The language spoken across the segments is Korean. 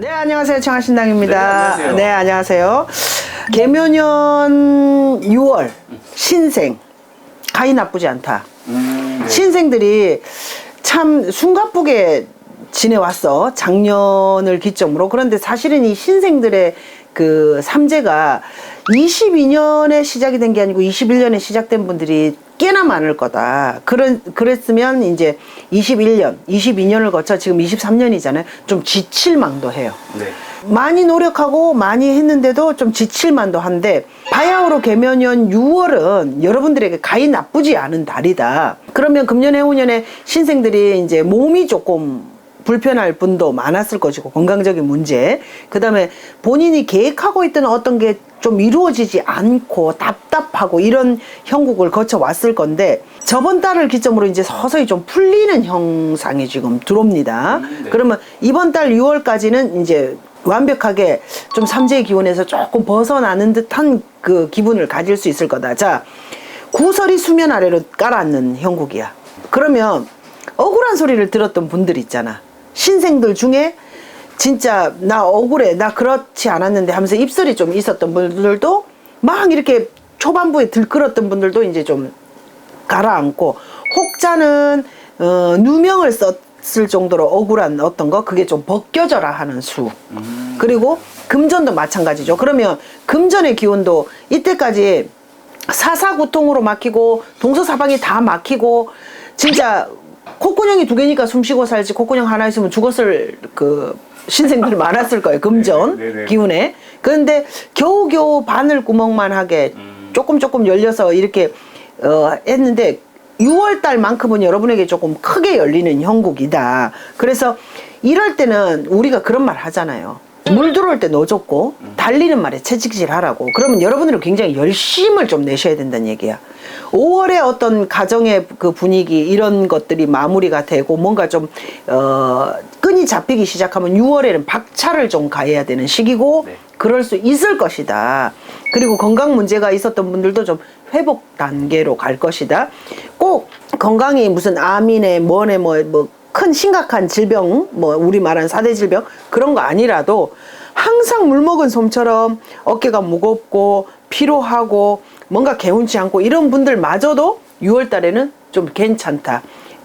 네, 안녕하세요. 청하신당입니다. 네, 안녕하세요. 네, 안녕하세요. 개묘년 6월 신생 가히 나쁘지 않다. 음, 네. 신생들이 참 숨가쁘게 지내왔어. 작년을 기점으로. 그런데 사실은 이 신생들의 그 삼재가 22년에 시작이 된 게 아니고 21년에 시작된 분들이 꽤나 많을 거다. 그런, 그랬으면 이제 21년, 22년을 거쳐 지금 23년이잖아요. 좀 지칠망도 해요. 네. 많이 노력하고 많이 했는데도 좀 지칠만도 한데 바야흐로 개면년 6월은 여러분들에게 가히 나쁘지 않은 달이다. 그러면 금년 해오년에 신생들이 이제 몸이 조금 불편할 분도 많았을 것이고 건강적인 문제 그 다음에 본인이 계획하고 있던 어떤 게 좀 이루어지지 않고 답답하고 이런 형국을 거쳐 왔을 건데 저번 달을 기점으로 이제 서서히 좀 풀리는 형상이 지금 들어옵니다. 음, 네. 그러면 이번 달 6월까지는 이제 완벽하게 좀 삼재의 기운에서 조금 벗어나는 듯한 그 기분을 가질 수 있을 거다. 자, 구설이 수면 아래로 깔아앉는 형국이야. 그러면 억울한 소리를 들었던 분들 있잖아. 신생들 중에 진짜 나 억울해, 나 그렇지 않았는데 하면서 입술이 좀 있었던 분들도 막 이렇게 초반부에 들끓었던 분들도 이제 좀 가라앉고 혹자는 어, 누명을 썼을 정도로 억울한 어떤 거 그게 좀 벗겨져라 하는 수. 음, 그리고 금전도 마찬가지죠. 그러면 금전의 기운도 이때까지 사사구통으로 막히고 동서사방이 다 막히고 진짜 콧구녕이 두 개니까 숨쉬고 살지 콧구녕 하나 있으면 죽었을 그 신생들 많았을 거예요 금전 네, 네, 네. 기운에 그런데 겨우겨우 바늘 구멍만 하게 음. 조금 조금 열려서 이렇게 어 했는데 6월 달만큼은 여러분에게 조금 크게 열리는 형국이다. 그래서 이럴 때는 우리가 그런 말 하잖아요. 물 들어올 때 넣어줬고 달리는 말에 채찍질 하라고. 그러면 여러분들은 굉장히 열심을 좀 내셔야 된다는 얘기야. 5월에 어떤 가정의 그 분위기 이런 것들이 마무리가 되고 뭔가 좀 어, 끈이 잡히기 시작하면 6월에는 박차를 좀 가해야 되는 시기고 네. 그럴 수 있을 것이다. 그리고 건강 문제가 있었던 분들도 좀 회복 단계로 갈 것이다. 꼭 건강이 무슨 암이네 뭐네 뭐 뭐 큰 심각한 질병 뭐 우리 말하는 사대 질병 그런 거 아니라도 항상 물 먹은 솜처럼 어깨가 무겁고 피로하고 뭔가 개운치 않고 이런 분들마저도 6월 달에는 좀 괜찮다.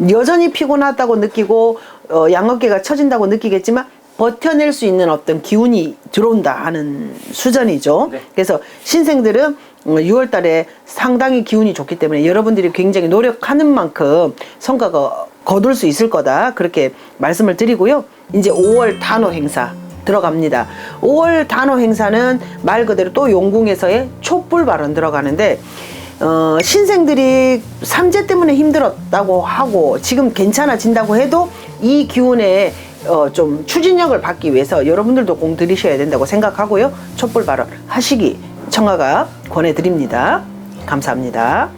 여전히 피곤하다고 느끼고 어, 양어깨가 처진다고 느끼겠지만 버텨낼 수 있는 어떤 기운이 들어온다 하는 수준이죠. 네. 그래서 신생들은 6월 달에 상당히 기운이 좋기 때문에 여러분들이 굉장히 노력하는 만큼 성과가 거둘 수 있을 거다. 그렇게 말씀을 드리고요. 이제 5월 단오 행사 들어갑니다. 5월 단오 행사는 말 그대로 또 용궁에서의 촛불 발언 들어가는데 어, 신생들이 삼재 때문에 힘들었다고 하고 지금 괜찮아진다고 해도 이 기운에 어, 좀 추진력을 받기 위해서 여러분들도 공 들이셔야 된다고 생각하고요. 촛불 발언 하시기 청하가 권해드립니다. 감사합니다.